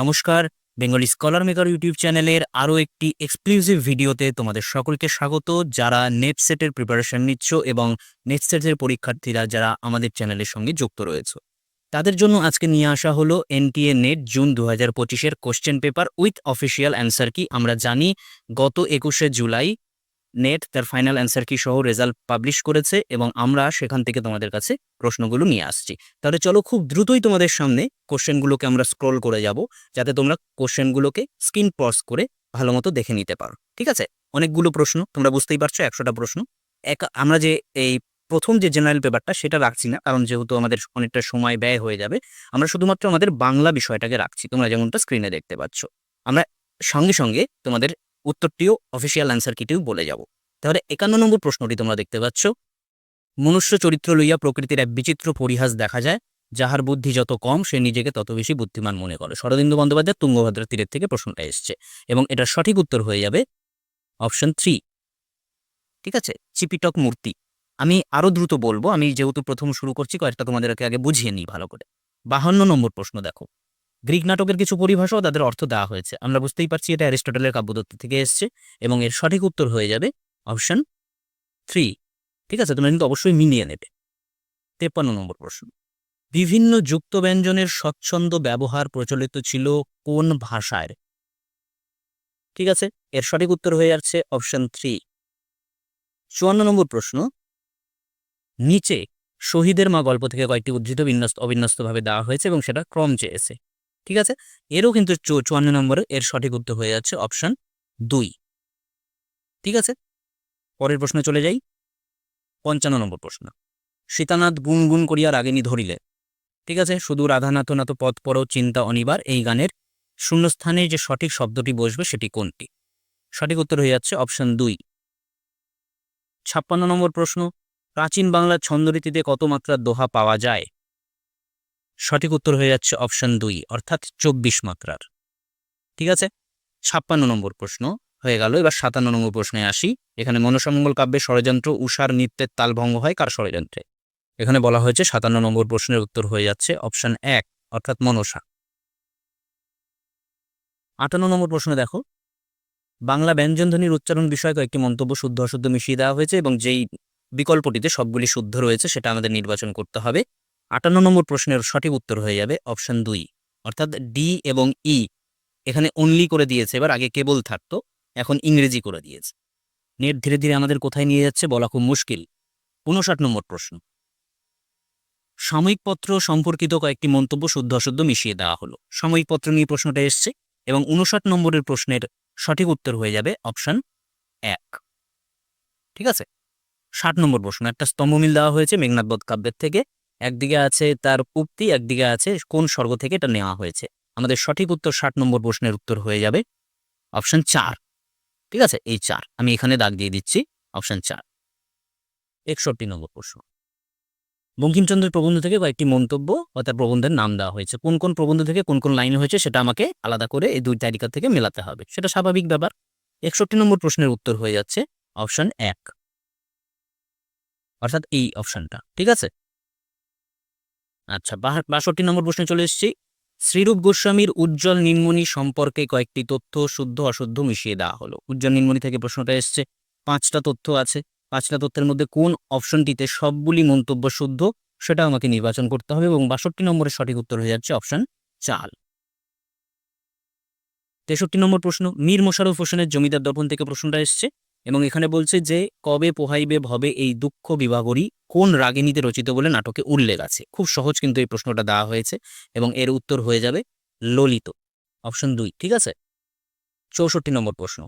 নমস্কার, Bengali scholar maker YouTube চ্যানেলের আরও একটি এক্সক্লুসিভ ভিডিওতে তোমাদের সকলকে স্বাগত। যারা নেট সেটের প্রিপারেশন নিচ্ছ এবং নেট সেটের পরীক্ষার্থীরা যারা আমাদের চ্যানেলের সঙ্গে যুক্ত রয়েছে, তাদের জন্য আজকে নিয়ে আসা হলো এনটিএ নেট জুন দু হাজার পঁচিশের question paper with official answer key? আমরা জানি গত একুশে জুলাই নেট তার ফাইনাল অ্যান্সার কি সহ রেজাল্ট পাবলিশ করেছে এবং আমরা সেখান থেকে তোমাদের কাছে প্রশ্নগুলো নিয়ে আসছি। তাহলে চলো খুব দ্রুতই তোমাদের সামনে কোশ্চেনগুলোকে আমরা স্ক্রল করে যাব, যাতে তোমরা কোশ্চেনগুলোকে স্ক্রিন পজ করে ভালো মতো দেখে নিতে পারো। ঠিক আছে? অনেকগুলো প্রশ্ন, তোমরা বুঝতেই পারছ একশোটা প্রশ্ন। এক, আমরা যে এই প্রথম যে জেনারেল পেপারটা সেটা রাখছি না, কারণ যেহেতু আমাদের অনেকটা সময় ব্যয় হয়ে যাবে, আমরা শুধুমাত্র আমাদের বাংলা বিষয়টাকে রাখছি, তোমরা যেমনটা স্ক্রিনে দেখতে পাচ্ছ। আমরা সঙ্গে সঙ্গে তোমাদের উত্তরটিও অফিসিয়াল অ্যান্সার কিটিও বলে যাব। তাহলে একান্ন নম্বর প্রশ্নটি তোমরা দেখতে পাচ্ছ। মনুষ্য চরিত্র লইয়া প্রকৃতির এক বিচিত্র পরিহাস দেখা যায়, যাহার বুদ্ধি যত কম, সে নিজেকে তত বেশি বুদ্ধিমান মনে করে। শরদিন্দু বন্দ্যোপাধ্যায় তুঙ্গভদ্রা তীরের থেকে প্রশ্নটা এসছে এবং এটা সঠিক উত্তর হয়ে যাবে অপশন থ্রি ঠিক আছে? চিপিটক মূর্তি। আমি আরও দ্রুত বলব, আমি যেহেতু প্রথম শুরু করছি, কয়েকটা তোমাদেরকে আগে বুঝিয়ে নিই ভালো করে। বাহান্ন নম্বর প্রশ্ন দেখো। গ্রিক নাটকের কিছু পরিভাষাও তাদের অর্থ দেওয়া হয়েছে। আমরা বুঝতেই পারছি এটা অ্যারিস্টটলের কাব্যদত্ত থেকে এসছে এবং এর সঠিক উত্তর হয়ে যাবে অপশন থ্রি। ঠিক আছে? তোমরা কিন্তু অবশ্যই মিলিয়ে নেবে। তেপ্পান্ন নম্বর প্রশ্ন। বিভিন্ন যুক্ত ব্যঞ্জনের স্বচ্ছন্দ ব্যবহার প্রচলিত ছিল কোন ভাষায়? ঠিক আছে? এর সঠিক উত্তর হয়ে যাচ্ছে অপশন থ্রি। চুয়ান্ন নম্বর প্রশ্ন। নিচে শহীদের মা গল্প থেকে কয়েকটি উদ্ধৃত বিন্যস্ত, অবিন্যস্তভাবে দেওয়া হয়েছে এবং সেটা ক্রম চেয়েছে। ঠিক আছে? এরও কিন্তু চুয়ান্ন নম্বরে এর সঠিক উত্তর হয়ে যাচ্ছে অপশন দুই। ঠিক আছে? পরের প্রশ্নে চলে যাই। পঞ্চান্ন নম্বর প্রশ্ন। সীতানাথ গুন গুন করিয়া রাগিনী ধরিলে। ঠিক আছে? শুধু রাধানাথ নাথ পথ পর চিন্তা অনিবার এই গানের শূন্যস্থানে যে সঠিক শব্দটি বসবে সেটি কোনটি? সঠিক উত্তর হয়ে যাচ্ছে অপশন দুই। ছাপ্পান্ন নম্বর প্রশ্ন, প্রাচীন বাংলার ছন্দরীতিতে কত মাত্রার দোহা পাওয়া যায়? সঠিক উত্তর হয়ে যাচ্ছে অপশন দুই, অর্থাৎ চব্বিশ মাত্রার। ঠিক আছে? ছাপ্পান্ন নম্বর প্রশ্ন হয়ে গেল। এবার সাতান্ন নম্বর প্রশ্নে আসি। এখানে মনসামঙ্গল কাব্যে ষড়যন্ত্র উষার নৃত্যের তালভঙ্গ হয় কার ষড়যন্ত্রে? এখানে বলা হয়েছে সাতান্ন নম্বর প্রশ্নের উত্তর হয়ে যাচ্ছে অপশন এক, অর্থাৎ মনসা। আটান্ন নম্বর প্রশ্ন দেখো। বাংলা ব্যঞ্জনধ্বনির উচ্চারণ বিষয়ে কয়েকটি মন্তব্য শুদ্ধ অশুদ্ধ মিশিয়ে দেওয়া হয়েছে এবং যেই বিকল্পটিতে সবগুলি শুদ্ধ রয়েছে সেটা আমাদের নির্বাচন করতে হবে। আটান্ন নম্বর প্রশ্নের সঠিক উত্তর হয়ে যাবে অপশন দুই। অর্থাৎ ডি এবং ই এখানে অনলি করে দিয়েছে, এবার আগে কেবল থাকতো, এখন ইংরেজি করে দিয়েছে। নেট ধীরে ধীরে আমাদের কোথায় নিয়ে যাচ্ছে বলা খুব মুশকিল। উনষাট নম্বর প্রশ্ন। সাময়িক পত্র সম্পর্কিত কয়েকটি মন্তব্য শুদ্ধ অশুদ্ধ মিশিয়ে দেওয়া হলো। সাময়িক পত্র নিয়ে প্রশ্নটা এসছে এবং উনষাট নম্বরের প্রশ্নের সঠিক উত্তর হয়ে যাবে অপশন এক। ঠিক আছে? ষাট নম্বর প্রশ্ন। একটা স্তম্ভমিল দেওয়া হয়েছে মেঘনাথবধ কাব্যের থেকে। একদিকে আছে তার উক্তি, একদিকে আছে কোন স্বর্গ থেকে এটা নেওয়া হয়েছে। আমাদের সঠিক উত্তর ষাট নম্বর প্রশ্নের উত্তর হয়ে যাবে অপশন চার। ঠিক আছে? এই চার। আমি এখানে দাগ দিয়ে দিচ্ছি। অপশন চার। একষট্টি নম্বর প্রশ্ন। বঙ্কিমচন্দ্রের প্রবন্ধ থেকে কয়েকটি মন্তব্য বা তার প্রবন্ধের নাম দেওয়া হয়েছে। কোন কোন প্রবন্ধ থেকে কোন কোন লাইন হয়েছে সেটা আমাকে আলাদা করে এই দুই তালিকা থেকে মেলাতে হবে। সেটা স্বাভাবিক ব্যাপার। একষট্টি নম্বর প্রশ্নের উত্তর হয়ে যাচ্ছে অপশন এক। অর্থাৎ এই অপশনটা। ঠিক আছে? আচ্ছা বাষট্টি নম্বর প্রশ্নে চলে এসেছি। শ্রীরূপ গোস্বামীর উজ্জ্বল নির্মণি সম্পর্কে কয়েকটি তথ্য শুদ্ধ অশুদ্ধ মিশিয়ে দেওয়া হলো। উজ্জ্বল নির্মণি থেকে প্রশ্নটা এসছে, পাঁচটা তথ্য আছে। পাঁচটা তথ্যের মধ্যে কোন অপশনটিতে সবগুলি মন্তব্য শুদ্ধ সেটা আমাকে নির্বাচন করতে হবে এবং বাষট্টি নম্বরের সঠিক উত্তর হয়ে যাচ্ছে অপশন চাল তেষট্টি নম্বর প্রশ্ন, মীর মোশাররফ হোসেনের জমিদার দর্পণ থেকে প্রশ্নটা এসছে। এবং এখানে বলছে যে, কবে পোহাইবে, ভবে এই দুঃখ বিভাগরী কোন রাগিনীতে রচিত বলে নাটকে উল্লেখ আছে। খুব সহজ কিন্তু এই প্রশ্নটা দেওয়া হয়েছে এবং এর উত্তর হয়ে যাবে ললিত। অপশন দুই, ঠিক আছে? চৌষট্টি নম্বর প্রশ্ন।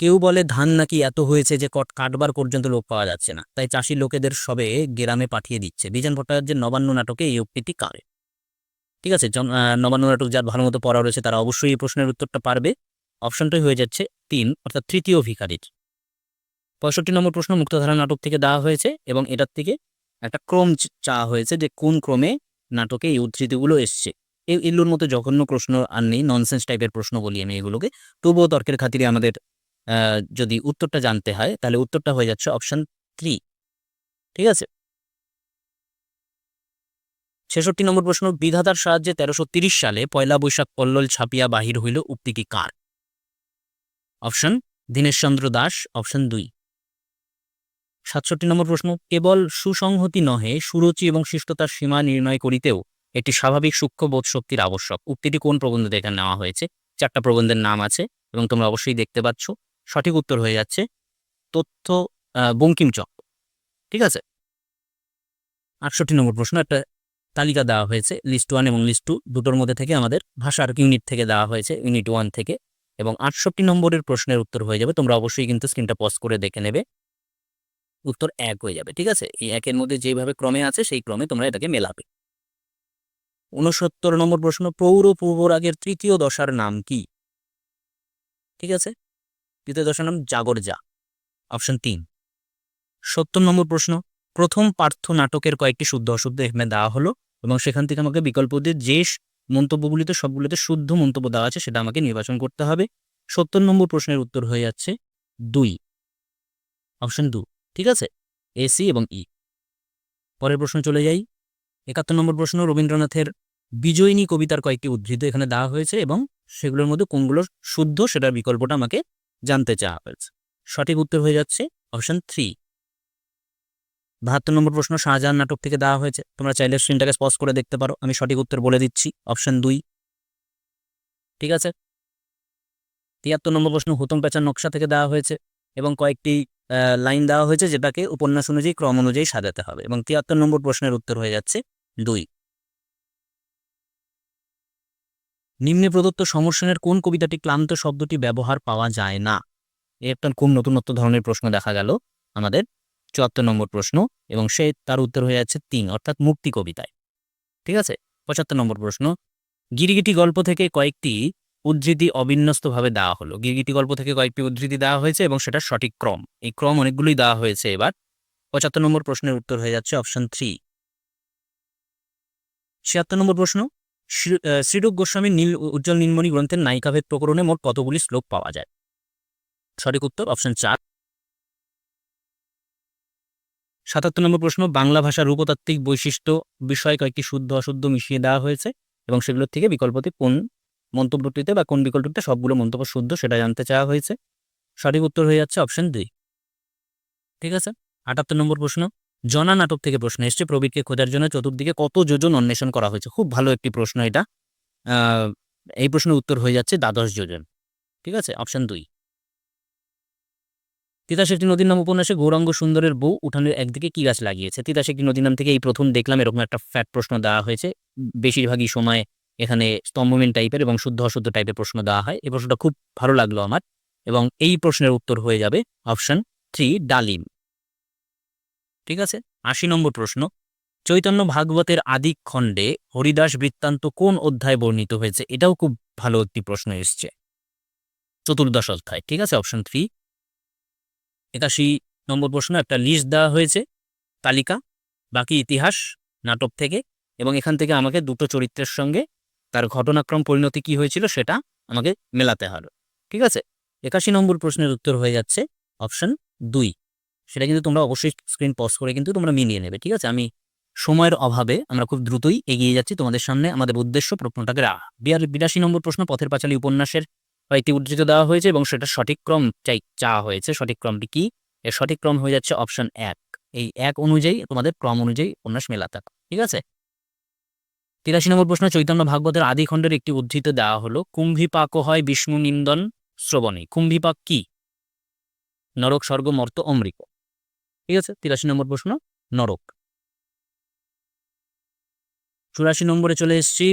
কেউ বলে ধান নাকি এত হয়েছে যে কট কাটবার পর্যন্ত লোক পাওয়া যাচ্ছে না। তাই চাষি লোকেদের সবে গ্রামে পাঠিয়ে দিচ্ছে। বিজন ভট্টাচার্যের নবান্ন নাটকে এই উক্তিটি কারে? ঠিক আছে? নবান্ন নাটক যার ভালো মতো পড়া রয়েছে তারা অবশ্যই এই প্রশ্নের উত্তরটা পারবে। অপশনটাই হয়ে যাচ্ছে তিন, অর্থাৎ তৃতীয় ভিখারির। পঁয়ষট্টি নম্বর প্রশ্ন, মুক্তধারা নাটক থেকে দেওয়া হয়েছে এবং এটার থেকে একটা ক্রম চাওয়া হয়েছে যে কোন ক্রমে নাটকে এই উদ্ধৃতিগুলো এসছে। এই এগুলোর মতো জঘন্য প্রশ্ন আর নেই ননসেন্স টাইপের প্রশ্ন বলি আমি এগুলোকে। তবুও তর্কের খাতিরে আমাদের যদি উত্তরটা জানতে হয়, তাহলে উত্তরটা হয়ে যাচ্ছে অপশন থ্রি ঠিক আছে? ছেষট্টি নম্বর প্রশ্ন, বিধাতার সাহায্যে তেরোশো সালে পয়লা বৈশাখ কল্লোল ছাপিয়া বাহির হইল উক্তিটি কার? অপশন দীনেশচন্দ্র দাস অপশন দুই। সাতষট্টি নম্বর প্রশ্ন কেবল সুসংহতি নহে সুরুচি এবং শিষ্টতার সীমা নির্ণয় করিতেও একটি স্বাভাবিক সূক্ষ্ম বোধ শক্তির আবশ্যক। উক্তিটি কোন প্রবন্ধ থেকে নেওয়া হয়েছে? চারটা প্রবন্ধের নাম আছে এবং তোমরা অবশ্যই দেখতে পাচ্ছ। সঠিক উত্তর হয়ে যাচ্ছে তথ্য আহ, বঙ্কিমচক্র ঠিক আছে? আটষট্টি নম্বর প্রশ্ন একটা তালিকা দেওয়া হয়েছে লিস্ট ওয়ান এবং লিস্ট টু দুটোর মধ্যে থেকে আমাদের ভাষার ইউনিট থেকে দেওয়া হয়েছে ইউনিট ওয়ান থেকে। এবং আটষট্টি নম্বরের প্রশ্নের উত্তর হয়ে যাবে। তোমরা অবশ্যই কিন্তু স্ক্রিনটা পজ করে দেখে নেবে। উত্তর এক হয়ে যাবে, ঠিক আছে? এই একের মধ্যে যেভাবে ক্রমে আছে, সেই ক্রমে তোমরা এটাকে মেলাবে। উনসত্তর নম্বর প্রশ্ন, পৌর পূর্বরাগের তৃতীয় দশার নাম কি? ঠিক আছে? তৃতীয় দশার নাম জাগরজা। অপশন তিন। সত্তর নম্বর প্রশ্ন, প্রথম পার্থ নাটকের কয়েকটি শুদ্ধ অশুদ্ধ এখানে দেওয়া হলো এবং সেখান থেকে আমাকে বিকল্প দিয়ে যে মন্তব্যগুলিতে সবগুলোতে শুদ্ধ মন্তব্য দেওয়া আছে, সেটা আমাকে নির্বাচন করতে হবে। সত্তর নম্বর প্রশ্নের উত্তর হয়ে যাচ্ছে দুই। অপশন দু, ঠিক আছে? এ সি এবং ই পরের প্রশ্ন চলে যাই। একাত্তর নম্বর প্রশ্ন, রবীন্দ্রনাথের বিজয়িনী কবিতার কয়েকটি উদ্ধৃত এখানে দেওয়া হয়েছে এবং সেগুলোর মধ্যে কোনগুলো শুদ্ধ সেটার বিকল্পটা আমাকে জানতে চাওয়া হয়েছে। সঠিক উত্তর হয়ে যাচ্ছে অপশন থ্রি। বাহাত্তর নম্বর প্রশ্ন, শাহজাহান নাটক থেকে দেওয়া হয়েছে। তোমরা চাইলে স্ক্রিনটাকে স্পজ করে দেখতে পারো। আমি সঠিক উত্তর বলে দিচ্ছি অপশন দুই। ঠিক আছে? তিয়াত্তর নম্বর প্রশ্ন হুতম পেঁচার নকশা থেকে দেওয়া হয়েছে এবং কয়েকটি লাইন দেওয়া হয়েছে যেটাকে উপন্যাস অনুযায়ী, ক্রম অনুযায়ী সাজাতে হবে এবং তিয়াত্তর নম্বর প্রশ্নের উত্তর হয়ে যাচ্ছে দুই। নিম্নে প্রদত্ত সমর্ষণের কোন কবিতাটি ক্লান্ত শব্দটি ব্যবহার পাওয়া যায় না? এ একটা খুব নতুনত্ব ধরনের প্রশ্ন দেখা গেল আমাদের। চুয়াত্তর নম্বর প্রশ্ন এবং সে তার উত্তর হয়ে যাচ্ছে তিন, অর্থাৎ মুক্তি কবিতায়। ঠিক আছে? পঁচাত্তর নম্বর প্রশ্ন। গিরিগিটি গল্প থেকে কয়েকটি উদ্ধৃতি অবিন্যস্তভাবে দেওয়া হলো। গিরিগিটি গল্প থেকে কয়েকটি উদ্ধৃতি দেওয়া হয়েছে এবং সেটা সঠিক ক্রম। এই ক্রম অনেকগুলোই দেওয়া হয়েছে এবার। পঁচাত্তর নম্বর প্রশ্নের উত্তর হয়ে যাচ্ছে অপশন থ্রি। ছিয়াত্তর নম্বর প্রশ্ন। শ্রীরূপ গোস্বামীর নীল, উজ্জ্বল নীলমণি গ্রন্থের নায়িকাভেদ প্রকরণে মোট কতগুলি শ্লোক পাওয়া যায়? সঠিক উত্তর অপশন চার। সাতাত্তর নম্বর প্রশ্ন, বাংলা ভাষার রূপতাত্ত্বিক বৈশিষ্ট্য বিষয়ে কয়েকটি শুদ্ধ অশুদ্ধ মিশিয়ে দেওয়া হয়েছে এবং সেগুলোর থেকে বিকল্পটি কোন মন্তব্যটিতে বা কোন বিকল্পটিতে সবগুলো মন্তব্য শুদ্ধ সেটা জানতে চাওয়া হয়েছে। সঠিক উত্তর হয়ে যাচ্ছে অপশন দুই ঠিক আছে? আটাত্তর নম্বর প্রশ্ন, জনা নাটক থেকে প্রশ্ন এসছে, প্রবীরকে খোঁজার জন্য চতুর্দিকে কত যোজন অন্বেষণ করা হয়েছে? খুব ভালো একটি প্রশ্ন এটা। এই প্রশ্নের উত্তর হয়ে যাচ্ছে দ্বাদশ যোজন। ঠিক আছে? অপশন দুই। তিতাস একটি নদীর নাম উপন্যাসে গৌরাঙ্গ সুন্দরের বউ উঠানের একদিকে কি গাছ লাগিয়েছে? তিতাস একটি নদীর নাম থেকে এই প্রথম দেখলাম, এরকম একটা ফ্যাট প্রশ্ন দেওয়া হয়েছে। বেশিরভাগই সময় এখানে স্তম্ভমিন টাইপের এবং শুদ্ধ অশুদ্ধ টাইপের প্রশ্ন দেওয়া হয়। এই প্রশ্নটা খুব ভালো লাগল আমার এবং এই প্রশ্নের উত্তর হয়ে যাবে অপশন থ্রি ডালিম। ঠিক আছে? আশি নম্বর প্রশ্ন। চৈতন্য ভাগবতের আদি খণ্ডে হরিদাস বৃত্তান্ত কোন অধ্যায় বর্ণিত হয়েছে? এটাও খুব ভালো একটি প্রশ্ন এসছে। চতুর্দশ অধ্যায়। ঠিক আছে? অপশন থ্রি একাশি নম্বর প্রশ্ন, একটা লিস্ট দেওয়া হয়েছে, তালিকা, বাকি ইতিহাস, নাটক থেকে, এবং এখান থেকে আমাকে দুটো চরিত্রের সঙ্গে তার ঘটনাক্রম পরিণতি কি হয়েছিল সেটা আমাকে মেলাতে হবে, ঠিক আছে? একাশি নম্বর প্রশ্নের উত্তর হয়ে যাচ্ছে অপশন দুই, সেটা কিন্তু তোমরা অবশ্যই স্ক্রিন পজ করে কিন্তু তোমরা মিলিয়ে নেবে, ঠিক আছে? আমি সময়ের অভাবে আমরা খুব দ্রুতই এগিয়ে যাচ্ছি তোমাদের সামনে, আমাদের উদ্দেশ্য প্রশ্নটাকে রাখা বিরাশি নম্বর প্রশ্ন, পথের পাঁচালী উপন্যাসের কয়েকটি উদ্ধৃত দেওয়া হয়েছে এবং সেটা সঠিক ক্রম চাই, চাওয়া হয়েছে। সঠিক ক্রমটি কি? এর সঠিক ক্রম হয়ে যাচ্ছে অপশন এক। এই এক অনুযায়ী তোমাদের ক্রম অনুযায়ী উপন্যাস মেলাতে ঠিক আছে? তিরাশি নম্বর প্রশ্ন, চৈতন্য ভাগবতের আদি খণ্ডের একটি উদ্ধৃত দেওয়া হলো, কুম্ভিপাক হয় বিষ্ণু নিন্দন শ্রবণে। কুম্ভিপাক কি? নরক, স্বর্গ, মর্ত, অমৃত। ঠিক আছে? তিরাশি নম্বর প্রশ্ন, নরক। চুরাশি নম্বরে চলে এসেছি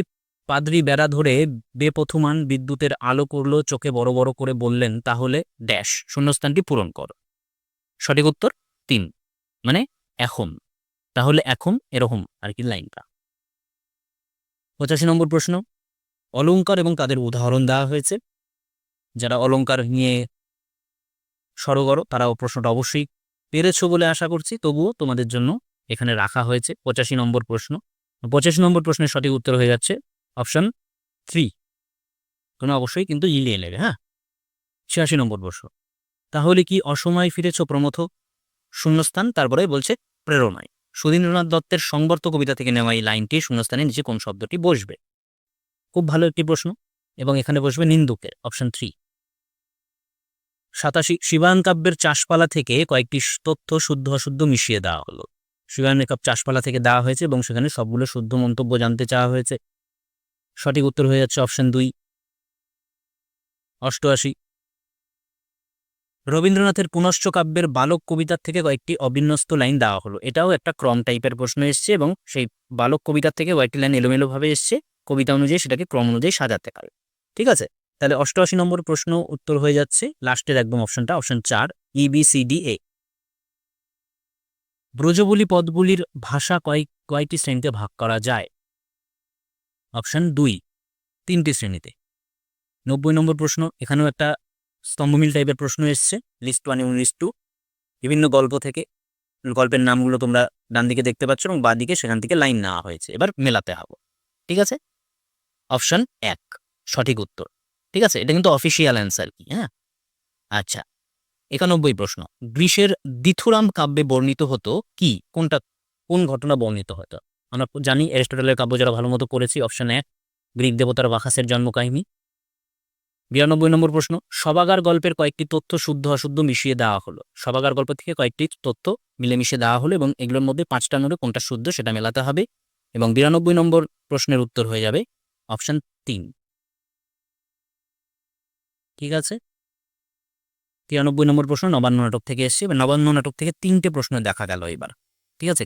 পাদ্রি বেড়া ধরে বেপথুমান বিদ্যুতের আলো করল, চোখে বড় বড় করে বললেন, তাহলে ড্যাশ, শূন্যস্থানটি পূরণ কর। সঠিক উত্তর, তিন। মানে এখন। তাহলে এখন এরকম আর কি লাইনটা। পঁচাশি নম্বর প্রশ্ন। অলঙ্কার এবং তাদের উদাহরণ দেওয়া হয়েছে? যারা অলংকার নিয়ে সরগর তারাও প্রশ্নটা অবশ্যই পেরেছ বলে আশা করছি। তবুও তোমাদের জন্য এখানে রাখা হয়েছে। পঁচাশি নম্বর প্রশ্ন। পঁচাশি নম্বর প্রশ্নের সঠিক উত্তর হয়ে যাচ্ছে অপশন থ্রি তোমরা অবশ্যই কিন্তু ইলিয়ে নেবে হ্যাঁ? ছিয়াশি নম্বর প্রশ্ন। তাহলে কি অসময় ফিরেছ প্রমথ? শূন্যস্থান, তারপরে বলছে প্রেরণায়। সুধীন্দ্রনাথ দত্তের সংবর্ত কবিতা থেকে নেওয়া এই লাইনটি শূন্যস্থানের নিচে কোন শব্দটি বসবে? খুব ভালো একটি প্রশ্ন, এবং এখানে বসবে নিন্দুকের অপশন থ্রি সাতাশি শিবায়ন কাব্যের চাষপালা থেকে কয়েকটি তথ্য শুদ্ধ অশুদ্ধ মিশিয়ে দেওয়া হলো। শিবায়নের কাপ চাষপালা থেকে দেওয়া হয়েছে, এবং সেখানে সবগুলো শুদ্ধ মন্তব্য জানতে চাওয়া হয়েছে। সঠিক উত্তর হয়ে যাচ্ছে অপশন দুই। অষ্টআশি। রবীন্দ্রনাথের পুনশ্চ কাব্যের বালক কবিতার থেকে কয়েকটি অবিন্যস্ত লাইন দেওয়া হলো। এটাও একটা ক্রম টাইপের প্রশ্ন এসছে এবং সেই বালক কবিতার থেকে কয়েকটি লাইন এলোমেলোভাবে এসছে। কবিতা অনুযায়ী সেটাকে ক্রম অনুযায়ী সাজাতে পারে। ঠিক আছে? তাহলে অষ্টআশি নম্বর প্রশ্ন উত্তর হয়ে যাচ্ছে। লাস্টের একদম অপশনটা অপশন চার E ইবিসিডি এ ব্রজবুলি পদগুলির ভাষা কয়েক কয়টি শ্রেণীতে ভাগ করা যায়? অপশন দুই, তিনটি শ্রেণীতে। নব্বই নম্বর প্রশ্ন, এখানেও একটা স্তম্ভমিল টাইপের প্রশ্ন এসছে লিস্ট ওয়ান এবং লিস্ট টু বিভিন্ন গল্প থেকে গল্পের নামগুলো তোমরা ডান দিকে দেখতে পাচ্ছ এবং বাঁ দিকে সেখান থেকে লাইন নেওয়া হয়েছে। এবার মেলাতে হবে, ঠিক আছে? অপশন এক, সঠিক উত্তর, ঠিক আছে? এটা কিন্তু অফিসিয়াল অ্যান্সার কি হ্যাঁ? আচ্ছা একানব্বই প্রশ্ন গ্রীষের দ্বিথুরাম কাব্যে বর্ণিত হতো কি? কোনটা, কোন ঘটনা বর্ণিত হতো? আমরা জানি অ্যারিস্টটলের কাব্য যারা ভালো মতো অপশন এক গ্রিক দেবতার বাখাসের জন্মকাহিনী। বিরানব্বই নম্বর প্রশ্ন, সবাগার গল্পের কয়েকটি তথ্য শুদ্ধ অশুদ্ধ মিশিয়ে দেওয়া হলো। সবাগার গল্প থেকে কয়েকটি তথ্য মিলেমিশে দেওয়া হলো এবং এগুলোর মধ্যে পাঁচটা নোটে কোনটা শুদ্ধ সেটা মেলাতে হবে এবং বিরানব্বই নম্বর প্রশ্নের উত্তর হয়ে যাবে অপশন তিন। ঠিক আছে? তিরানব্বই নম্বর প্রশ্ন নবান্ন নাটক থেকে এসছে নবান্ন নাটক থেকে তিনটে প্রশ্ন দেখা গেল এবার। ঠিক আছে?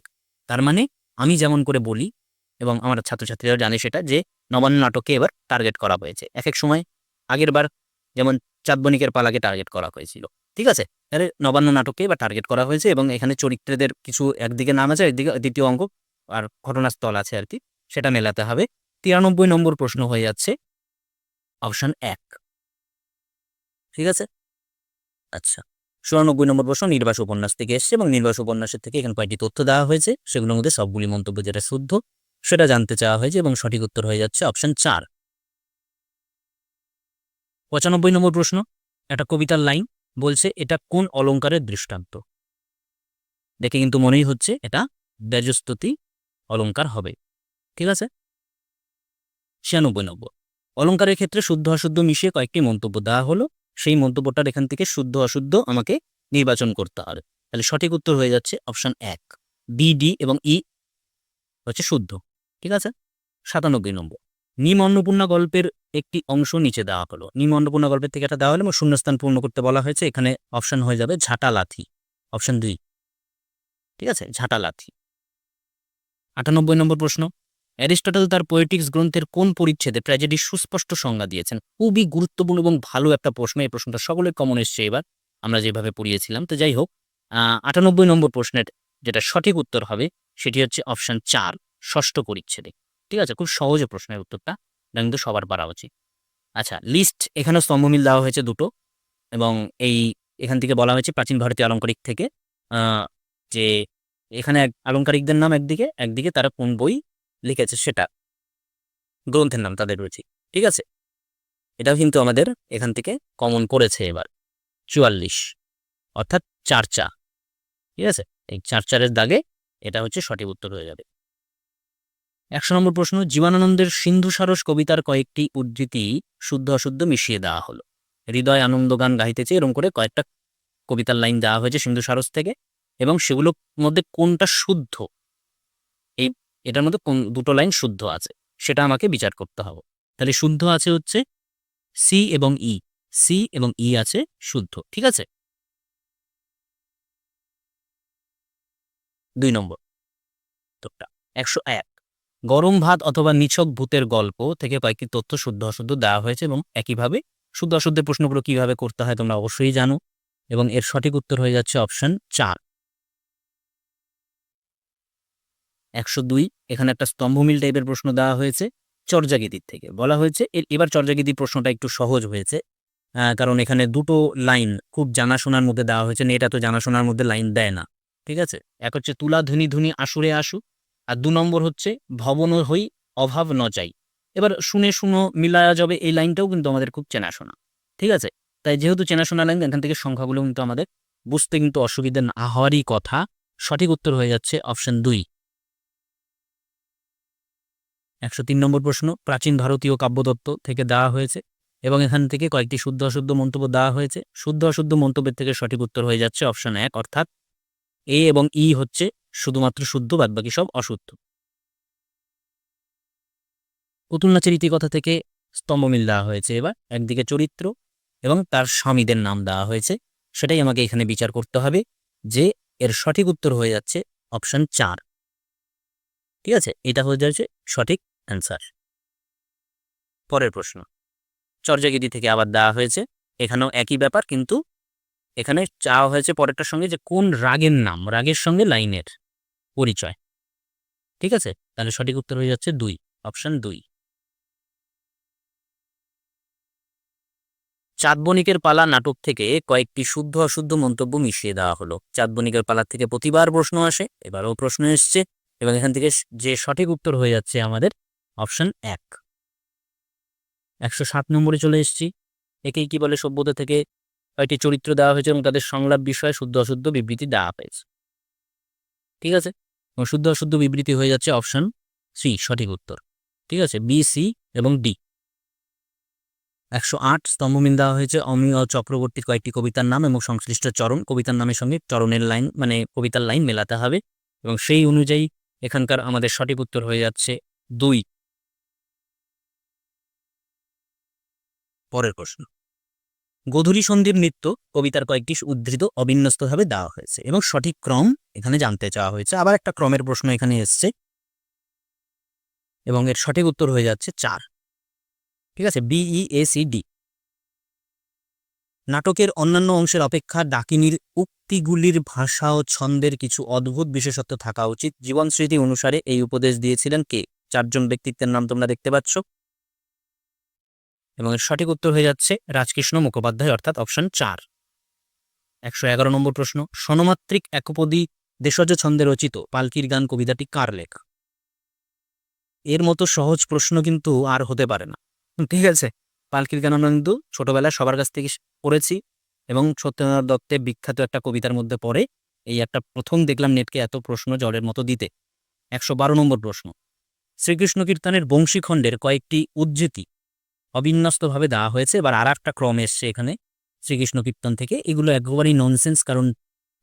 তার মানে আমি যেমন করে বলি, এবং আমার ছাত্রছাত্রীরা জানে সেটা যে নবান্ন নাটককে এবার টার্গেট করা হয়েছে। এক এক সময় আগের বার যেমন চাঁদবণিকের পালাকে টার্গেট করা হয়েছিল। ঠিক আছে? তাহলে নবান্ন নাটককে এবার টার্গেট করা হয়েছে এবং এখানে চরিত্রদের কিছু একদিকে নাম আছে, একদিকে দ্বিতীয় অঙ্ক আর ঘটনাস্থল আছে আর কি, সেটা মেলাতে হবে। তিরানব্বই নম্বর প্রশ্ন হয়ে যাচ্ছে অপশন এক। ঠিক আছে? আচ্ছা। চুরানব্বই নম্বর প্রশ্ন, নির্বাস উপন্যাস থেকে এসছে এবং নির্বাস উপন্যাসের থেকে এখানে কয়েকটি তথ্য দেওয়া হয়েছে। সেগুলোর মধ্যে সবগুলি মন্তব্য যেটা শুদ্ধ, সেটা জানতে চাওয়া হয়েছে এবং সঠিক উত্তর হয়ে যাচ্ছে অপশন চার। পঁচানব্বই নম্বর প্রশ্ন, একটা কবিতার লাইন বলছে, এটা কোন অলংকারের দৃষ্টান্ত? দেখে কিন্তু মনেই হচ্ছে এটা ব্যজস্তুতি অলংকার হবে। ঠিক আছে? ছিয়ানব্বই নম্বর অলংকারের ক্ষেত্রে শুদ্ধ অশুদ্ধ মিশিয়ে কয়েকটি মন্তব্য দেওয়া হলো। সেই মন্তব্যটার এখান থেকে শুদ্ধ অশুদ্ধ আমাকে নির্বাচন করতে হবে। তাহলে সঠিক উত্তর হয়ে যাচ্ছে অপশন এক বি ডি এবং ই হচ্ছে শুদ্ধ। ঠিক আছে? সাতানব্বই নম্বর। নিম অন্নপূর্ণা গল্পের একটি অংশ নিচে দেওয়া হলো। নিম অন্নপূর্ণা গল্পের থেকে এটা দেওয়া হলো এবং শূন্যস্থান পূর্ণ করতে বলা হয়েছে। এখানে অপশন হয়ে যাবে ঝাঁটা লাথি অপশন দুই। ঠিক আছে? ঝাঁটা লাথি আটানব্বই নম্বর প্রশ্ন। অ্যারিস্টটল তার পোয়েটিক্স গ্রন্থের কোন পরিচ্ছেদে ট্র্যাজেডির সুস্পষ্ট সংজ্ঞা দিয়েছেন? খুবই গুরুত্বপূর্ণ এবং ভালো একটা প্রশ্ন। এই প্রশ্নটা সকলের কমন এসছে এবার। আমরা যেভাবে পড়িয়েছিলাম, তো যাই হোক আটানব্বই নম্বর প্রশ্নের যেটা সঠিক উত্তর হবে, সেটি হচ্ছে অপশন চার, ষষ্ঠ পরিচ্ছেদে। ঠিক আছে? খুব সহজে প্রশ্নের উত্তরটা, এটা কিন্তু সবার পারা উচিত। আচ্ছা লিস্ট এখানে স্তম্ভমিল দেওয়া হয়েছে দুটো, এবং এই এখান থেকে বলা হয়েছে প্রাচীন ভারতীয় আলঙ্কারিক থেকে যে এখানে আলঙ্কারিকদের নাম একদিকে একদিকে তারা কোন বই লিখেছে সেটা। গ্রন্থের নাম তাদের রয়েছে, ঠিক আছে? এটাও কিন্তু আমাদের এখান থেকে কমন করেছে এবার, চুয়াল্লিশ, অর্থাৎ চার চা, ঠিক আছে? এই চার চারের দাগে এটা হচ্ছে সঠিক উত্তর হয়ে যাবে। একশো নম্বর প্রশ্ন, জীবনানন্দের সিন্ধু সারস কবিতার কয়েকটি উদ্ধৃতি শুদ্ধ অশুদ্ধ মিশিয়ে দেওয়া হলো। হৃদয় আনন্দ গান গাইতেছে এরকম করে কয়েকটা কবিতার লাইন দেওয়া হয়েছে সিন্ধু সারস থেকে, এবং সেগুলোর মধ্যে কোনটা শুদ্ধ? এটার মধ্যে কোন দুটো লাইন শুদ্ধ আছে, সেটা আমাকে বিচার করতে হবে। তাহলে শুদ্ধ আছে হচ্ছে সি এবং ই সি এবং ই আছে শুদ্ধ, ঠিক আছে? দুই নম্বর একশো এক। গরম ভাত অথবা নিছক ভূতের গল্প থেকে কয়েকটি তথ্য শুদ্ধ অশুদ্ধ দেওয়া হয়েছে এবং একইভাবে শুদ্ধ অশুদ্ধের প্রশ্নগুলো কীভাবে করতে হয় তোমরা অবশ্যই জানো। এবং এর সঠিক উত্তর হয়ে যাচ্ছে অপশন চার। একশো দুই, এখানে একটা স্তম্ভমিল টাইপের প্রশ্ন দেওয়া হয়েছে চর্যাগীতির থেকে। বলা হয়েছে এবার চর্যাগীতির প্রশ্নটা একটু সহজ হয়েছে কারণ এখানে দুটো লাইন খুব জানাশোনার মধ্যে দেওয়া হয়েছে এটা তো জানাশোনার মধ্যে লাইন দেয় না, ঠিক আছে? এক হচ্ছে তুলা ধুনি ধুনি আসুরে আসু আর দু নম্বর হচ্ছে ভবন হই অভাব ন চাই। এবার শুনে শুনো মিলায়া যাবে, এই লাইনটাও কিন্তু আমাদের খুব চেনাশোনা, ঠিক আছে? তাই যেহেতু চেনাশোনা লাইন, এখান থেকে সংখ্যাগুলো কিন্তু আমাদের বুঝতে কিন্তু অসুবিধা না হওয়ারই কথা, সঠিক উত্তর হয়ে যাচ্ছে অপশন দুই। একশো তিন নম্বর প্রশ্ন, প্রাচীন ভারতীয় কাব্যতত্ত্ব থেকে দেওয়া হয়েছে এবং এখান থেকে কয়েকটি শুদ্ধ অশুদ্ধ মন্তব্য দেওয়া হয়েছে। শুদ্ধ অশুদ্ধ মন্তব্যের থেকে সঠিক উত্তর হয়ে যাচ্ছে অপশন এক, অর্থাৎ এ এবং ই হচ্ছে শুধুমাত্র শুদ্ধ, বাদবাকি সব অশুদ্ধ। পুতুল নাচের ইতিকথা থেকে স্তম্ভমিল দেওয়া হয়েছে এবার, একদিকে চরিত্র এবং তার স্বামীদের নাম দেওয়া হয়েছে। সেটাই আমাকে এখানে বিচার করতে হবে যে এর সঠিক উত্তর হয়ে যাচ্ছে অপশন চার। ঠিক আছে? এটা হয়ে যাচ্ছে সঠিক অ্যান্সার পরের প্রশ্ন। চর্যাগিরি থেকে আবার দেওয়া হয়েছে, এখানেও একই ব্যাপার, কিন্তু এখানে চাওয়া হয়েছে পরেরটার সঙ্গে যে কোন রাগের নাম, রাগের সঙ্গে লাইনের পরিচয়। ঠিক আছে? তাহলে সঠিক উত্তর হয়ে যাচ্ছে দুই অপশন দুই। চাঁদবণিকের পালা নাটক থেকে কয়েকটি শুদ্ধ অশুদ্ধ মন্তব্য মিশিয়ে দেওয়া হলো। চাঁদবণিকের পালা থেকে প্রতিবার প্রশ্ন আসে, এবারও প্রশ্ন এসছে, এবং এখান থেকে যে সঠিক উত্তর হয়ে যাচ্ছে আমাদের অপশন এক। একশো সাত নম্বরে চলে এসেছি। একেই কি বলে সভ্যতা থেকে কয়েকটি চরিত্র দেওয়া হয়েছে এবং তাদের সংলাপ বিষয়ে শুদ্ধ অশুদ্ধ বিবৃতি দেওয়া হয়েছে। ঠিক আছে? এবং শুদ্ধ অশুদ্ধ বিবৃতি হয়ে যাচ্ছে অপশন সি, সঠিক উত্তর। ঠিক আছে? বি, সি এবং ডি। একশো আট স্তম্ভমিন দেওয়া হয়েছে। অমিয় চক্রবর্তীর কয়েকটি কবিতার নাম এবং সংশ্লিষ্ট চরণ। কবিতার নামের সঙ্গে চরণের লাইন মানে কবিতার লাইন মেলাতে হবে। এবং সেই অনুযায়ী এখানকার আমাদের সঠিক উত্তর হয়ে যাচ্ছে দুই। পরের প্রশ্ন। গোধূলি সন্ধির নৃত্য কবিতার কয়েকটি উদ্ধৃত অবিন্যস্তভাবে দেওয়া হয়েছে এবং সঠিক ক্রম এখানে জানতে চাওয়া হয়েছে। আবার একটা ক্রমের প্রশ্ন এখানে এসছে এবং এর সঠিক উত্তর হয়ে যাচ্ছে চার। ঠিক আছে? B A, C, D. নাটকের অন্যান্য অংশের অপেক্ষা ডাকিনীর উক্তিগুলির ভাষা ও ছন্দের কিছু অদ্ভুত বিশেষত্ব থাকা উচিত। জীবন স্মৃতি অনুসারে এই উপদেশ দিয়েছিলেন কে? চারজন ব্যক্তিত্বের নাম তোমরা দেখতে পাচ্ছ। এবং এর সঠিক উত্তর হয়ে যাচ্ছে রাজকৃষ্ণ মুখোপাধ্যায়, অর্থাৎ অপশন চার। একশো এগারো নম্বর প্রশ্ন, সনমাত্রিক একপদী দেশজ ছন্দে রচিত পালকির গান কবিতাটি কার লেখা? এর মতো সহজ প্রশ্ন কিন্তু আর হতে পারে না। ঠিক আছে, পালকির গান আমরা কিন্তু ছোটবেলায় সবার কাছ থেকে পড়েছি এবং সত্যেন্দ্রনাথ দত্তের বিখ্যাত একটা কবিতার মধ্যে পড়ে এই একটা প্রথম দেখলাম নেটকে এত প্রশ্ন জলের মতো দিতে। একশো বারো নম্বর প্রশ্ন, শ্রীকৃষ্ণ কীর্তনের বংশীখণ্ডের কয়েকটি উদ্ধৃতি অবিন্যস্তভাবে দেওয়া হয়েছে। এবার আর একটা ক্রম এসছে এখানে শ্রীকৃষ্ণ কীর্তন থেকে। এগুলো একেবারেই ননসেন্স কারণ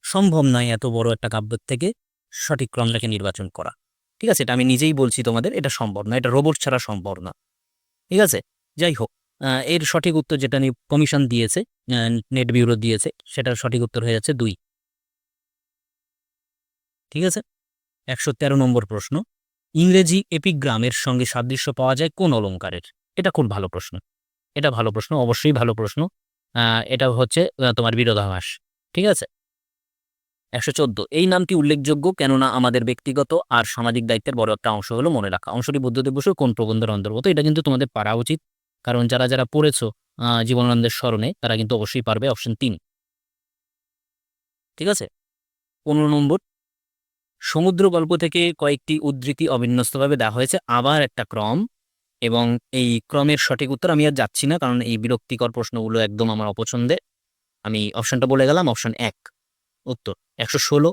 সম্ভব নয় এত বড় একটা কাব্যের থেকে সঠিক ক্রমটাকে নির্বাচন করা। ঠিক আছে? এটা আমি নিজেই বলছি তোমাদের, এটা সম্ভব না এটা রোবট ছাড়া সম্ভব না। ঠিক আছে? যাই হোক এর সঠিক উত্তর যেটা নিয়ে কমিশন দিয়েছে নেট ব্যুরো দিয়েছে, সেটার সঠিক উত্তর হয়ে যাচ্ছে দুই। ঠিক আছে? একশো তেরো নম্বর প্রশ্ন। ইংরেজি এপিগ্রামের সঙ্গে সাদৃশ্য পাওয়া যায় কোন অলংকারের এটা খুব ভালো প্রশ্ন? এটা ভালো প্রশ্ন, অবশ্যই ভালো প্রশ্ন। এটা হচ্ছে তোমার বিরোধাভাস, ঠিক আছে? একশো চোদ্দ, এই নামটি উল্লেখযোগ্য কেননা আমাদের ব্যক্তিগত আর সামাজিক দায়িত্বের বড় একটা অংশ হলো মনে রাখা। অংশটি বুদ্ধদেব বসুর কোন প্রবন্ধের অন্তর্গত, এটা কিন্তু তোমাদের পারা উচিত। কারণ যারা যারা পড়েছো জীবনানন্দের স্মরণে, তারা কিন্তু অবশ্যই পারবে অপশন তিন। ঠিক আছে? পনেরো নম্বর সমুদ্র গল্প থেকে কয়েকটি উদ্ধৃতি অবিন্যস্তভাবে দেওয়া হয়েছে। আবার একটা ক্রম এবং এই ক্রমের সঠিক উত্তর আমি আর যাচ্ছি না, কারণ এই বিরক্তিকর প্রশ্নগুলো একদম আমার অপছন্দের। আমি অপশনটা বলে গেলাম, অপশন এক। উত্তর, একশো ষোলো।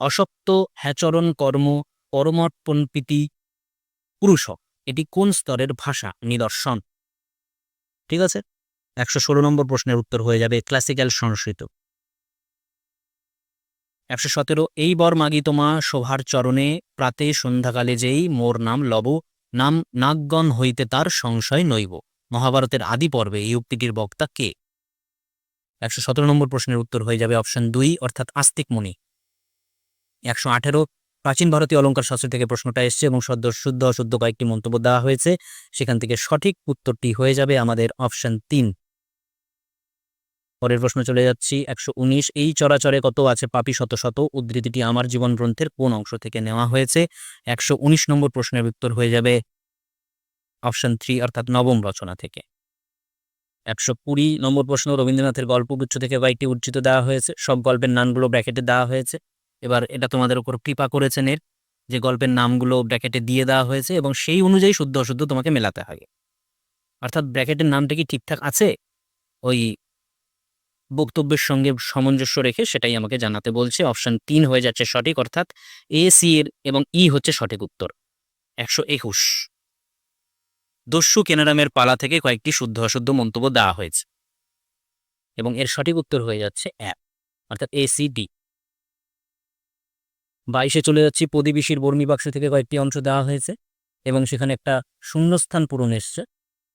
অসক্ত হ্যাচরণ কর্ম পরমর্পণপ্রীতি পুরুষ এটি কোন স্তরের ভাষা? নিদর্শন। ঠিক আছে? একশো ষোলো নম্বর প্রশ্নের উত্তর হয়ে যাবে ক্লাসিক্যাল সংস্কৃত। একশো সতেরো, এই বর মাগি তোমা শোভার চরণে প্রাতে সন্ধ্যাকালে যেই মোর নাম লব। নাম নাগগণ হইতে তার সংশয় নইব মহাভারতের আদি পর্বে এই উক্তিটির বক্তা কে? একশো সতেরো নম্বর প্রশ্নের উত্তর হয়ে যাবে অপশন দুই, অর্থাৎ আস্তিক মুনি। একশো আঠেরো, প্রাচীন ভারতীয় অলঙ্কার শাস্ত্র থেকে প্রশ্নটা এসছে এবং সদ্য শুদ্ধ অশুদ্ধ কয়েকটি মন্তব্য দেওয়া হয়েছে। সেখান থেকে সঠিক উত্তরটি হয়ে যাবে আমাদের অপশন তিন। পরের প্রশ্ন চলে যাচ্ছি, একশো উনিশ। এই চরাচরে কত আছে? পাপি শত শত। উদ্ধৃতিটি আমার জীবন গ্রন্থের কোন অংশ থেকে নেওয়া হয়েছে? একশো উনিশ নম্বর প্রশ্নের উত্তর হয়ে যাবে অপশন থ্রি, অর্থাৎ নবম রচনা থেকে। একশো কুড়ি নম্বর প্রশ্ন, রবীন্দ্রনাথের গল্পগুচ্ছ থেকে কয়েকটি উদ্ধৃত দেওয়া হয়েছে। সব গল্পের নামগুলো ব্র্যাকেটে দেওয়া হয়েছে। এবার এটা তোমাদের উপর কৃপা করেছেন এর। যে গল্পের নামগুলো ব্র্যাকেটে দিয়ে দেওয়া হয়েছে এবং সেই অনুযায়ী শুদ্ধ অশুদ্ধ তোমাকে মেলাতে হবে। অর্থাৎ ব্র্যাকেটের নামটা কি ঠিকঠাক আছে? ওই বক্তব্যের সঙ্গে সামঞ্জস্য রেখে সেটাই আমাকে জানাতে বলছে। অপশন তিন হয়ে যাচ্ছে সঠিক, অর্থাৎ এ সি এর এবং ই হচ্ছে সঠিক উত্তর। একশো একুশ। দস্যু কেনারামের পালা থেকে কয়েকটি শুদ্ধ অশুদ্ধ মন্তব্য দেওয়া হয়েছে। এবং এর সঠিক উত্তর হয়ে যাচ্ছে অ্যাপ অর্থাৎ এ সি ডি বাইশে চলে যাচ্ছি, প্রতিবেশীর বর্মী বাক্স থেকে কয়েকটি অংশ দেওয়া হয়েছে এবং সেখানে একটা শূন্যস্থান পূরণ এসছে।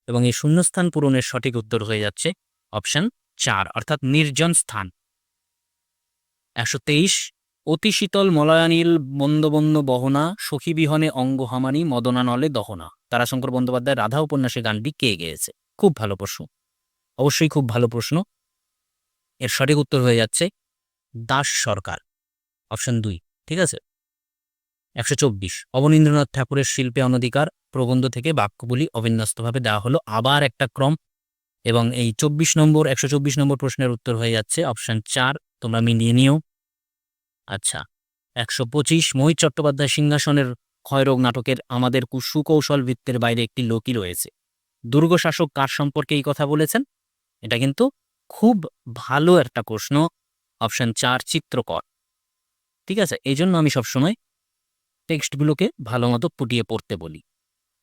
এবং এই শূন্যস্থান পূরণের সঠিক উত্তর হয়ে যাচ্ছে অপশন চার, অর্থাৎ নির্জন স্থান। একশো তেইশ, অতি শীতল মলয়ানীল বন্দবন্দ বহনা, সখী বিহনে অঙ্গ হামানি মদনা নলে দহনা। তারাশঙ্কর বন্দ্যোপাধ্যায় রাধা উপন্যাসে গানটি কে গেয়েছে? খুব ভালো প্রশ্ন। অবশ্যই খুব ভালো প্রশ্ন। এর সঠিক উত্তর হয়ে যাচ্ছে দাস সরকার। অপশন দুই, ঠিক আছে? একশো চব্বিশ, অবনীন্দ্রনাথ ঠাকুরের শিল্পে অনধিকার, প্রবন্ধ থেকে বাক্যগুলি অবিন্যস্তভাবে দেওয়া হলো। আবার একটা ক্রম এবং এই চব্বিশ নম্বর, একশো চব্বিশ নম্বর প্রশ্নের উত্তর হয়ে যাচ্ছে অপশন চার, তোমরা মিলিয়ে নিও। আচ্ছা একশো পঁচিশ, মোহিত চট্টোপাধ্যায় সিংহাসনের ক্ষয়রোগ নাটকের আমাদের সুকৌশল বৃত্তের বাইরে একটি লোকই রয়েছে। দুর্গ শাসক কার সম্পর্কে এই কথা বলেছেন? এটা কিন্তু খুব ভালো একটা প্রশ্ন। অপশন চার, চিত্রকর। ঠিক আছে, এই জন্য আমি সবসময় টেক্সটগুলোকে ভালো মতো ফুটিয়ে পড়তে বলি।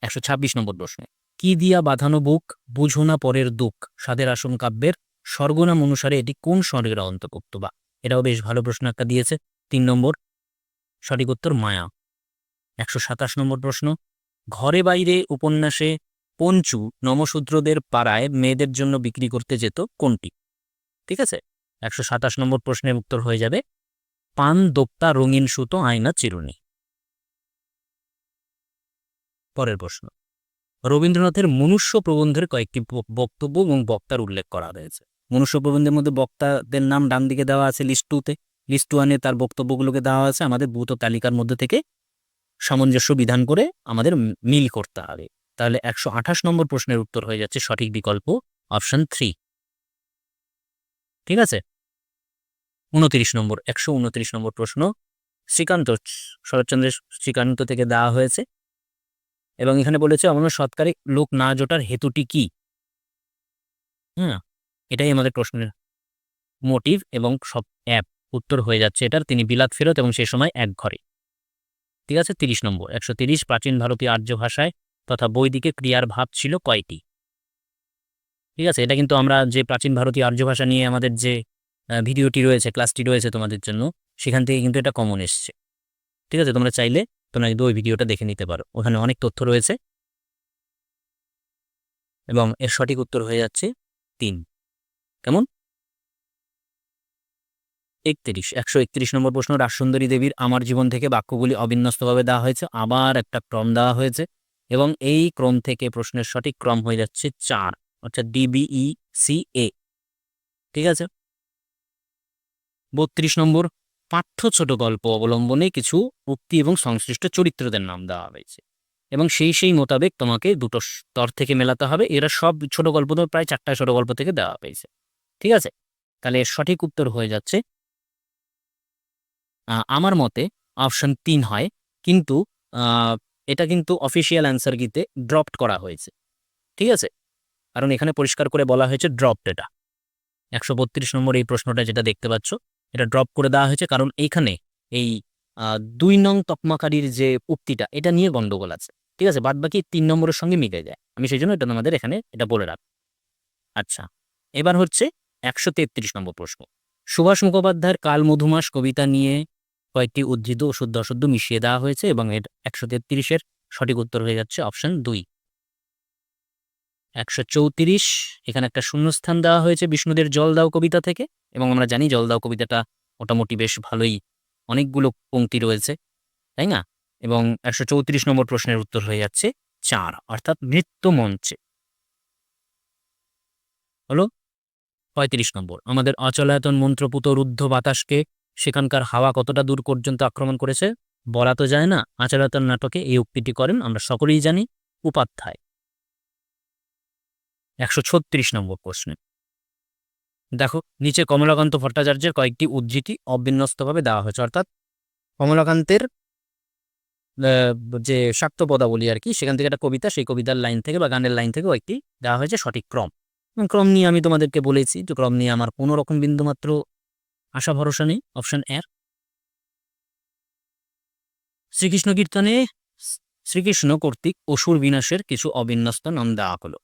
একশো ছাব্বিশ নম্বর প্রশ্নে। কি দিয়া বাঁধানো বুক, বুঝো না পরের দুঃখ। সাদের আসন কাব্যের স্বর্গনাম অনুসারে এটি কোন স্বর্গের অন্তর্ভুক্ত বা? এটাও বেশ ভালো প্রশ্ন একটা দিয়েছে। তিন নম্বর, সঠিক উত্তর মায়া। একশো সাতাশ নম্বর প্রশ্ন, ঘরে বাইরে উপন্যাসে পঞ্চু নমশূদ্রদের পাড়ায় মেয়েদের জন্য বিক্রি করতে যেত কোনটি? ঠিক আছে? একশো সাতাশ নম্বর প্রশ্নের উত্তর হয়ে যাবে, পান দোপ্তা রঙিন সুতো আয়না চিরুনি। পরের প্রশ্ন রবীন্দ্রনাথের মনুষ্য প্রবন্ধের কয়েকটি বক্তব্য এবং বক্তার উল্লেখ করা হয়েছে। মনুষ্য প্রবন্ধের মধ্যে বক্তাদের নাম ডান দিকে দেওয়া আছে লিস্ট টুতে লিস্ট ওয়ানে তার বক্তব্যগুলোকে দেওয়া আছে আমাদের ভূত তালিকার মধ্যে থেকে। সামঞ্জস্য বিধান করে আমাদের মিল করতে হবে। তাহলে একশো আঠাশ নম্বর প্রশ্নের উত্তর হয়ে যাচ্ছে সঠিক বিকল্প অপশন থ্রি ঠিক আছে? উনত্রিশ নম্বর, একশো উনত্রিশ নম্বর প্রশ্ন শ্রীকান্ত, শরৎচন্দ্রের শ্রীকান্ত থেকে দেওয়া হয়েছে। এবং এখানে বলেছে আমার সৎকারে লোক না জোটার হেতুটি কি? হ্যাঁ এটাই আমাদের প্রশ্নের মোটিভ এবং সব অ্যাপ উত্তর হয়ে যাচ্ছে এটার। তিনি বিলাত ফেরত এবং সে সময় এক ঘরে। ঠিক আছে, তিরিশ নম্বর, একশো তিরিশ প্রাচীন ভারতীয় আর্য ভাষায় তথা বৈদিকে ক্রিয়ার ভাব ছিল কয়টি? ঠিক আছে, এটা কিন্তু আমরা যে প্রাচীন ভারতীয় আর্য ভাষা নিয়ে আমাদের যে ভিডিওটি রয়েছে, ক্লাসটি রয়েছে তোমাদের জন্য, সেখান থেকে কিন্তু এটা কমন এসছে। ঠিক আছে, তোমরা চাইলে তোমরা কিন্তু ওই ভিডিওটা দেখে নিতে পারো। ওখানে অনেক তথ্য রয়েছে। এবং এর সঠিক উত্তর হয়ে যাচ্ছে তিন। কেমন? একত্রিশ। একশো একত্রিশ নম্বর প্রশ্ন, রাজসুন্দরী দেবীর আমার জীবন থেকে বাক্যগুলি অবিন্যস্তভাবে দেওয়া হয়েছে, আবার একটা ক্রম দেওয়া হয়েছে এবং এই ক্রম থেকে প্রশ্নের সঠিক ক্রম হয়ে যাচ্ছে চার, অর্থাৎ ডিবিই সি, এ। ঠিক আছে? বত্রিশ নম্বর পাঠ্য ছোট গল্প অবলম্বনে কিছু উক্তি এবং সংশ্লিষ্ট চরিত্রদের নাম দেওয়া হয়েছে। এবং সেই সেই মোতাবেক তোমাকে দুটো স্তর থেকে মেলাতে হবে। এরা সব ছোট গল্প তো প্রায় চারটা ছোট গল্প থেকে দেওয়া হয়েছে। ঠিক আছে? তাহলে সঠিক উত্তর হয়ে যাচ্ছে। আমার মতে অপশন তিন হয়, কিন্তু এটা কিন্তু অফিসিয়াল অ্যান্সার গিতে ড্রপড করা হয়েছে। ঠিক আছে? কারণ এখানে পরিষ্কার করে বলা হয়েছে ড্রপড এটা। একশো বত্রিশ নম্বর এই প্রশ্নটা যেটা দেখতে পাচ্ছ এটা ড্রপ করে দেওয়া হয়েছে কারণ এইখানে এই দুই নং তকমাকারীর যে উক্তিটা, এটা নিয়ে গন্ডগোল আছে। ঠিক আছে? বাদ বাকি তিন নম্বরের সঙ্গে মিলে যায়। আমি সেই জন্য এটা তোমাদের এখানে এটা বলে রাখ আচ্ছা এবার হচ্ছে একশো তেত্রিশ নম্বর প্রশ্ন। সুভাষ মুখোপাধ্যায়ের কাল মধুমাস কবিতা নিয়ে কয়েকটি উদ্ধৃত ও শুদ্ধ অশুদ্ধ মিশিয়ে দেওয়া হয়েছে এবং এর একশো তেত্রিশের সঠিক উত্তর হয়ে যাচ্ছে অপশন দুই। একশো চৌত্রিশ, এখানে একটা শূন্যস্থান দেওয়া হয়েছে বিষ্ণুদের জল দাও কবিতা থেকে। এবং আমরা জানি জলদাও কবিতাটা মোটামুটি বেশ ভালোই অনেকগুলো পংক্তি রয়েছে, তাই না? এবং একশো চৌত্রিশ নম্বর প্রশ্নের উত্তর হয়ে যাচ্ছে চার, অর্থাৎ নৃত্য মঞ্চে। হলো পঁয়ত্রিশ নম্বর। আমাদের অচলায়তন মন্ত্রপুত রুদ্ধ বাতাসকে সেখানকার হাওয়া কতটা দূর পর্যন্ত আক্রমণ করেছে? বলা তো যায় না, আচলায়তন নাটকে এই উক্তিটি করেন, আমরা সকলেই জানি, উপাধ্যায়। একশো ছত্রিশ নম্বর প্রশ্নে। দেখো, নিচে কমলাকান্ত ভট্টাচার্যের কয়েকটি উদ্ধৃতি অবিন্যস্তভাবে দেওয়া হয়েছে। অর্থাৎ কমলাকান্তের যে শাক্ত পদাবলী আর কি, সেখান থেকে একটা কবিতা, সেই কবিতার লাইন থেকে বা গানের লাইন থেকে কয়েকটি দেওয়া হয়েছে সঠিক ক্রম। এবং ক্রম নিয়ে আমি তোমাদেরকে বলেছি যে ক্রম নিয়ে আমার কোনো রকম বিন্দুমাত্র আশা ভরসা নেই। অপশন এর শ্রীকৃষ্ণ কীর্তনে শ্রীকৃষ্ণ কর্তৃক অসুর বিনাশের কিছু অবিন্যস্ত নাম দেওয়া হলো।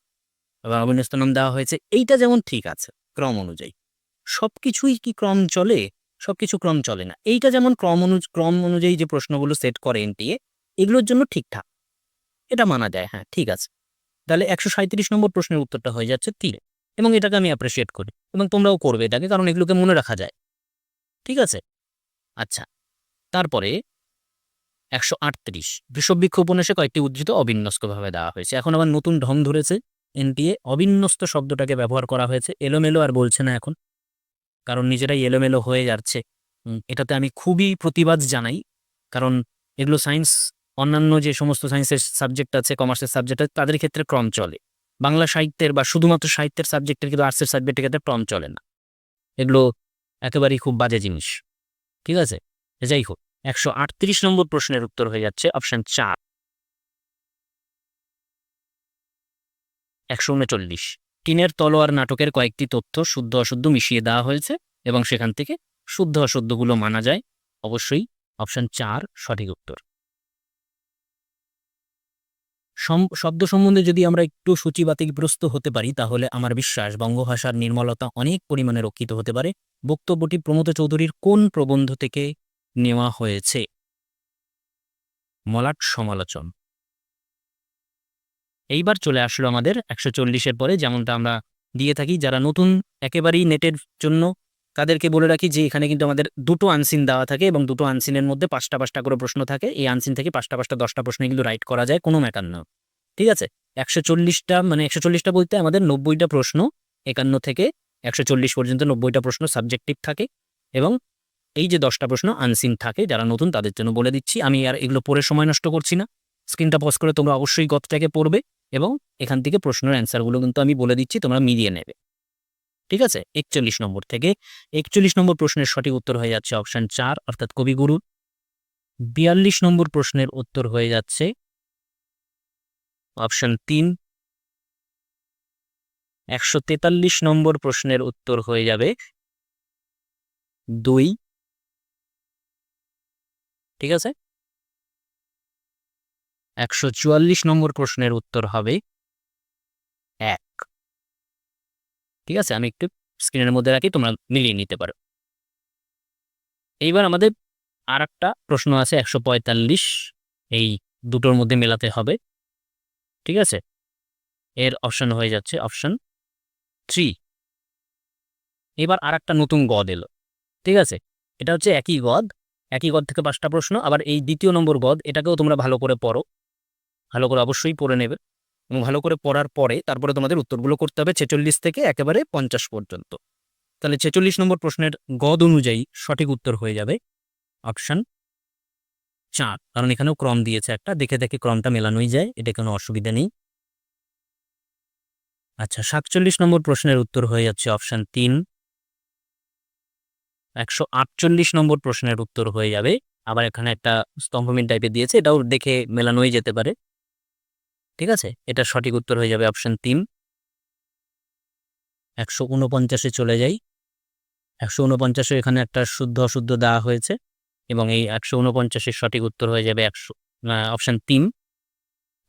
এবার অবিন্যস্ত নাম দেওয়া হয়েছে, এইটা যেমন ঠিক আছে ক্রম অনুযায়ী। সবকিছুই কি ক্রম চলে? সবকিছু ক্রম চলে না। এইটা যেমন ক্রম অনু, ক্রম অনুযায়ী যে প্রশ্নগুলো সেট করে এনটিএ এগুলোর জন্য ঠিকঠাক এটা মানা যায় হ্যাঁ ঠিক আছে। তাহলে একশো সাঁত্রিশ নম্বর প্রশ্নের উত্তরটা হয়ে যাচ্ছে তীরে এবং এটাকে আমি অ্যাপ্রিসিয়েট করি। এবং তোমরাও করবে এটাকে, কারণ এগুলোকে মনে রাখা যায়। ঠিক আছে? আচ্ছা। তারপরে একশো আটত্রিশ। বিষবৃক্ষ উপন্যাসে কয়েকটি উদ্ধৃত অবিন্যস্তভাবে দেওয়া হয়েছে। এখন আবার নতুন ঢং ধরেছে। এনটিএ অবিন্যস্ত শব্দটাকে ব্যবহার করা হয়েছে, এলোমেলো আর বলছে না এখন। কারণ নিজেরাই এলোমেলো হয়ে যাচ্ছে। এটাতে আমি খুবই প্রতিবাদ জানাই। কারণ এগুলো সায়েন্স অন্যান্য যে সমস্ত সায়েন্সের সাবজেক্ট আছে কমার্সের সাবজেক্ট আছে, তাদের ক্ষেত্রে ক্রম চলে। বাংলা সাহিত্যের বা শুধুমাত্র সাহিত্যের সাবজেক্টের কিন্তু আর্টসের সাবজেক্টের ক্ষেত্রে ক্রম চলে না। এগুলো একেবারেই খুব বাজে জিনিস। ঠিক আছে? যাই হোক, একশো আটত্রিশ নম্বর প্রশ্নের উত্তর হয়ে যাচ্ছে অপশান চার। একশো উনচল্লিশ। টিনের তলোয়ার নাটকের কয়েকটি তথ্য শুদ্ধ অশুদ্ধ মিশিয়ে দেওয়া হয়েছে এবং সেখান থেকে শুদ্ধ অশুদ্ধগুলো মানা যায়। অবশ্যই অপশন চার সঠিক উত্তর। শব্দ সম্বন্ধে যদি আমরা একটু সূচিবাতিগ্রস্ত হতে পারি, তাহলে আমার বিশ্বাস বঙ্গভাষার নির্মলতা অনেক পরিমাণে রক্ষিত হতে পারে। বক্তব্যটি প্রমোদ চৌধুরীর কোন প্রবন্ধ থেকে নেওয়া হয়েছে? মলাট সমালোচন। এইবার চলে আসলো আমাদের একশো চল্লিশের পরে, যেমনটা আমরা দিয়ে থাকি। যারা নতুন, একেবারেই নেটের জন্য, তাদেরকে বলে রাখি যে, এখানে কিন্তু আমাদের দুটো আনসিন দেওয়া থাকে এবং দুটো আনসিনের মধ্যে পাঁচটা পাঁচটা করে প্রশ্ন থাকে। এই আনসিন থেকে পাঁচটা পাঁচটা, দশটা প্রশ্ন কিন্তু রাইট করা যায়, কোনো ম্যাটার না। ঠিক আছে? একশো চল্লিশটা মানে একশো চল্লিশটা বলতে আমাদের নব্বইটা প্রশ্ন, একান্ন থেকে একশো চল্লিশ পর্যন্ত নব্বইটা প্রশ্ন সাবজেক্টিভ থাকে এবং এই যে দশটা প্রশ্ন আনসিন থাকে, যারা নতুন তাদের জন্য বলে দিচ্ছি। আমি আর এগুলো পড়ে সময় নষ্ট করছি না। স্ক্রিনটা পজ করে তোমরা অবশ্যই গতটাকে পড়বে। এবং এখান থেকে প্রশ্নের অ্যান্সারগুলো কিন্তু আমি বলে দিচ্ছি, তোমরা মিলিয়ে নেবে। ঠিক আছে? একচল্লিশ নম্বর থেকে। একচল্লিশ নম্বর প্রশ্নের সঠিক উত্তর হয়ে যাচ্ছে অপশান চার, অর্থাৎ কবিগুরু। বিয়াল্লিশ নম্বর প্রশ্নের উত্তর হয়ে যাচ্ছে অপশান তিন। একশো তেতাল্লিশ নম্বর প্রশ্নের উত্তর হয়ে যাবে দুই। ঠিক আছে? একশো চুয়াল্লিশ নম্বর প্রশ্নের উত্তর হবে এক। ঠিক আছে, আমি একটু স্ক্রিনের মধ্যে রাখি, তোমরা মিলিয়ে নিতে পারো। এইবার আমাদের আর একটা প্রশ্ন আছে, একশো পঁয়তাল্লিশ। এই দুটোর মধ্যে মেলাতে হবে। ঠিক আছে? এর অপশন হয়ে যাচ্ছে অপশন থ্রি। এবার আর একটা নতুন গদ এলো। ঠিক আছে? এটা হচ্ছে একই গদ একই গদ থেকে পাঁচটা প্রশ্ন। আবার এই দ্বিতীয় নম্বর গদ, এটাকেও তোমরা ভালো করে পড়ো। ভালো করে অবশ্যই পড়ে নেবে। এবং ভালো করে পড়ার পরে তারপরে তোমাদের উত্তরগুলো করতে হবে ছেচল্লিশ থেকে একেবারে পঞ্চাশ পর্যন্ত। তাহলে ছেচল্লিশ নম্বর প্রশ্নের গদ অনুযায়ী সঠিক উত্তর হয়ে যাবে অপশান চার। কারণ এখানেও ক্রম দিয়েছে একটা, দেখে দেখে ক্রমটা মেলানোই যায়, এটা কোনো অসুবিধা নেই। আচ্ছা সাতচল্লিশ নম্বর প্রশ্নের উত্তর হয়ে যাচ্ছে অপশান তিন। একশো আটচল্লিশ নম্বর প্রশ্নের উত্তর হয়ে যাবে। আবার এখানে একটা স্তম্ভমিন টাইপের দিয়েছে, এটাও দেখে মেলানোই যেতে পারে। ঠিক আছে? এটা সঠিক উত্তর হয়ে যাবে অপশন তিন। একশো উনপঞ্চাশে চলে যাই। একশো উনপঞ্চাশে এখানে একটা শুদ্ধ অশুদ্ধ দেওয়া হয়েছে এবং এই একশো উনপঞ্চাশের সঠিক উত্তর হয়ে যাবে একশো অপশান তিন।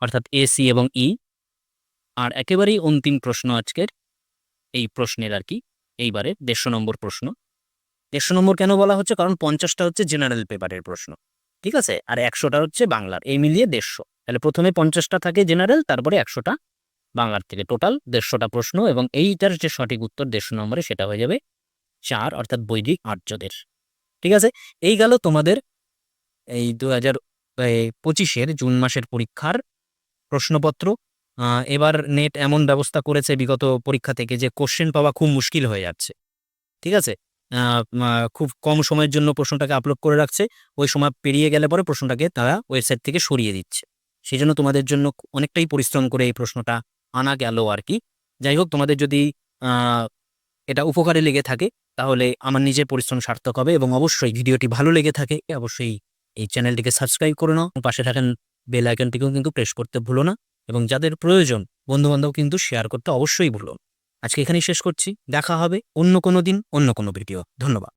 অর্থাৎ এ সি এবং ই আর একেবারেই অন্তিম প্রশ্ন আজকের এই প্রশ্নের আর কি, এইবারে দেড়শো নম্বর প্রশ্ন। দেড়শো নম্বর কেন বলা হচ্ছে? কারণ পঞ্চাশটা হচ্ছে জেনারেল পেপারের প্রশ্ন। ঠিক আছে? আর একশোটা হচ্ছে বাংলার, এই মিলিয়ে দেড়শো। তাহলে প্রথমে পঞ্চাশটা থাকে জেনারেল তারপরে একশোটা বাংলার থেকে টোটাল দেড়শোটা প্রশ্ন এবং এইটার যে সঠিক উত্তর দেড়শো নম্বরে সেটা হয়ে যাবে চার, অর্থাৎ বৈদিক আর্যদের। ঠিক আছে? এই গেল তোমাদের এই দু হাজার পঁচিশের জুন মাসের পরীক্ষার প্রশ্নপত্র। এবার নেট এমন ব্যবস্থা করেছে বিগত পরীক্ষা থেকে যে কোশ্চেন পাওয়া খুব মুশকিল হয়ে যাচ্ছে। ঠিক আছে? খুব কম সময়ের জন্য প্রশ্নটাকে আপলোড করে রাখছে। ওই সময় পেরিয়ে গেলে পরে প্রশ্নটাকে তারা ওয়েবসাইট থেকে সরিয়ে দিচ্ছে। সেই জন্য তোমাদের জন্য অনেকটাই পরিশ্রম করে এই প্রশ্নটা আনা গেল আর কি। যাই হোক, তোমাদের যদি এটা উপকারে লেগে থাকে, তাহলে আমার নিজের পরিশ্রম সার্থক হবে এবং অবশ্যই ভিডিওটি ভালো লেগে থাকে, অবশ্যই এই চ্যানেলটিকে সাবস্ক্রাইব করে নাও। পাশে থাকেন বেল আইকনটিকেও কিন্তু প্রেস করতে ভুলো না। এবং যাদের প্রয়োজন, বন্ধুবান্ধব কিন্তু শেয়ার করতে অবশ্যই ভুলো আজকে এখানেই শেষ করছি। দেখা হবে অন্য কোনো দিন, অন্য কোনো ভিডিও। ধন্যবাদ।